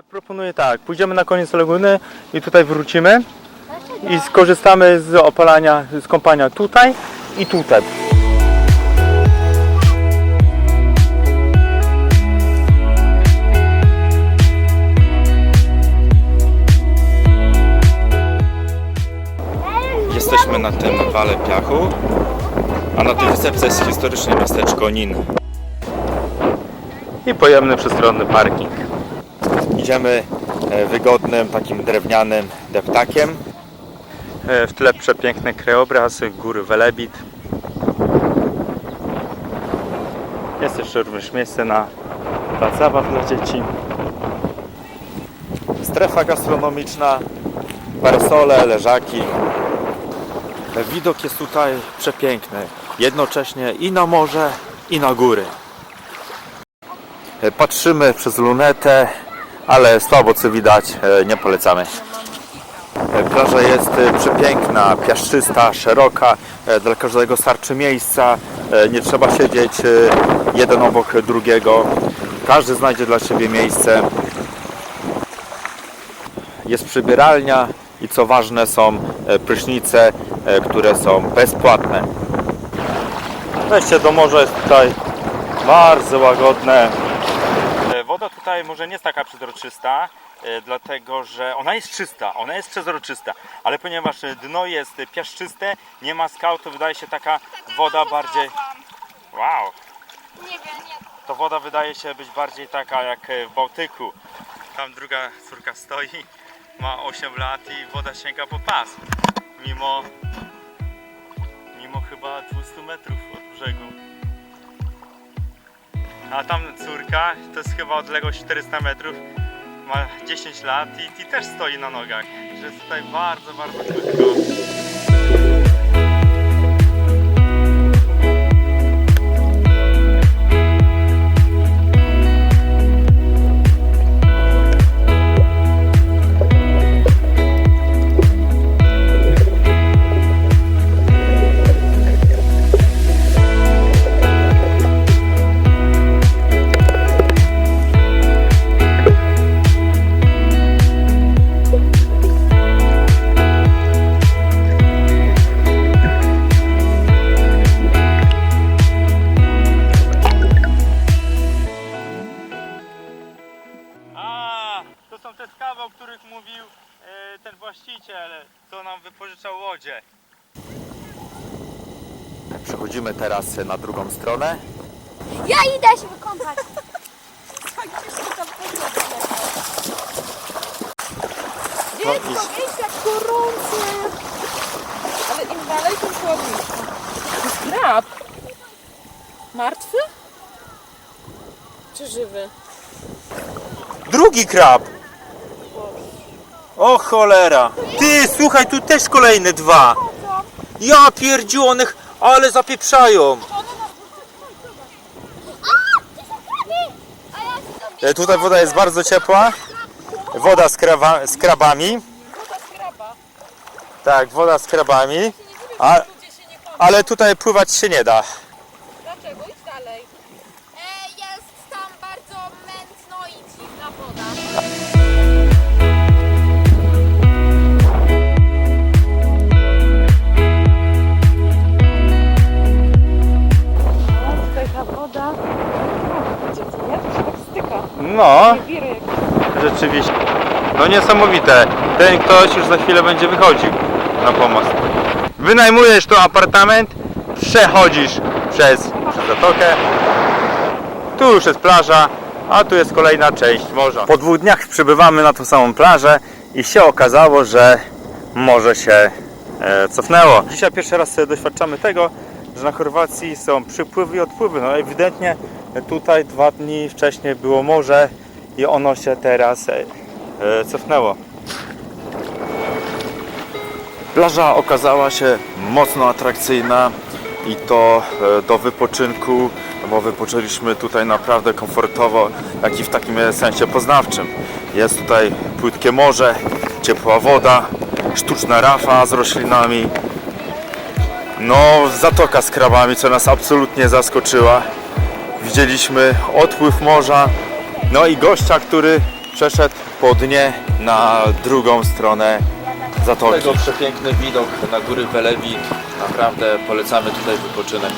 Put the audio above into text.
Proponuję tak, pójdziemy na koniec laguny i tutaj wrócimy i skorzystamy z opalania, z kąpania tutaj i tutaj. Jesteśmy na tym wale piachu, a na tej wysepce jest historyczne miasteczko Nin. I pojemny przestronny parking. Idziemy e, wygodnym, takim drewnianym deptakiem. E, W tle przepiękny krajobraz, góry Welebit. Jest jeszcze również miejsce na plac zabaw dla dzieci. Strefa gastronomiczna, parasole, leżaki. Widok jest tutaj przepiękny. Jednocześnie i na morze, i na góry. E, Patrzymy przez lunetę, ale słabo co widać, e, nie polecamy. E, Plaża jest e, przepiękna, piaszczysta, szeroka, dla każdego starczy miejsca, nie trzeba siedzieć jeden obok drugiego. Każdy znajdzie dla siebie miejsce. Jest przybieralnia i co ważne są prysznice, które są bezpłatne. Wejście do morza jest tutaj bardzo łagodne. Woda tutaj może nie jest taka przezroczysta, e, dlatego że ona jest czysta, ona jest przezroczysta, ale ponieważ e, dno jest piaszczyste, nie ma skał, to wydaje się taka woda bardziej... Wow! Nie wiem, nie. To woda wydaje się być bardziej taka jak e, w Bałtyku. Tam druga córka stoi, ma 8 lat i woda sięga po pas. Mimo, mimo chyba 200 metrów od brzegu. A tam córka, to jest chyba odległość 400 metrów, ma 10 lat i, i też stoi na nogach. Że jest tutaj bardzo, bardzo krótko. O których mówił e, ten właściciel, co nam wypożyczał łodzie. Przechodzimy teraz na drugą stronę. Ja idę się wykąpać. Dziecko, jak gorące. Ale im dalej, tym jest krab. Martwy? Czy żywy? Drugi krab! O cholera! Ty, słuchaj, tu też kolejne dwa! Ja pierdziu, one ch- ale zapieprzają! E, Tutaj woda jest bardzo ciepła. Woda z, krawa, z krabami. Woda z kraba. Tak, woda z krabami. A, ale tutaj pływać się nie da. Dlaczego? Idź dalej. E, jest tam bardzo mętno i dziwna woda. No, rzeczywiście. No niesamowite. Ten ktoś już za chwilę będzie wychodził na pomost. Wynajmujesz tu apartament, przechodzisz przez, przez zatokę. Tu już jest plaża, a tu jest kolejna część morza. Po dwóch dniach przybywamy na tą samą plażę i się okazało, że morze się e, cofnęło. Dzisiaj pierwszy raz e, doświadczamy tego, że na Chorwacji są przypływy i odpływy. No ewidentnie tutaj dwa dni wcześniej było morze i ono się teraz e, cofnęło. Plaża okazała się mocno atrakcyjna i to e, do wypoczynku, bo wypoczęliśmy tutaj naprawdę komfortowo, jak i w takim sensie poznawczym. Jest tutaj płytkie morze, ciepła woda, sztuczna rafa z roślinami, no zatoka z krabami, co nas absolutnie zaskoczyła. Widzieliśmy odpływ morza, no i gościa, który przeszedł po dnie na drugą stronę zatoki. Tego przepiękny widok na góry Welewik. Naprawdę polecamy tutaj wypoczynek.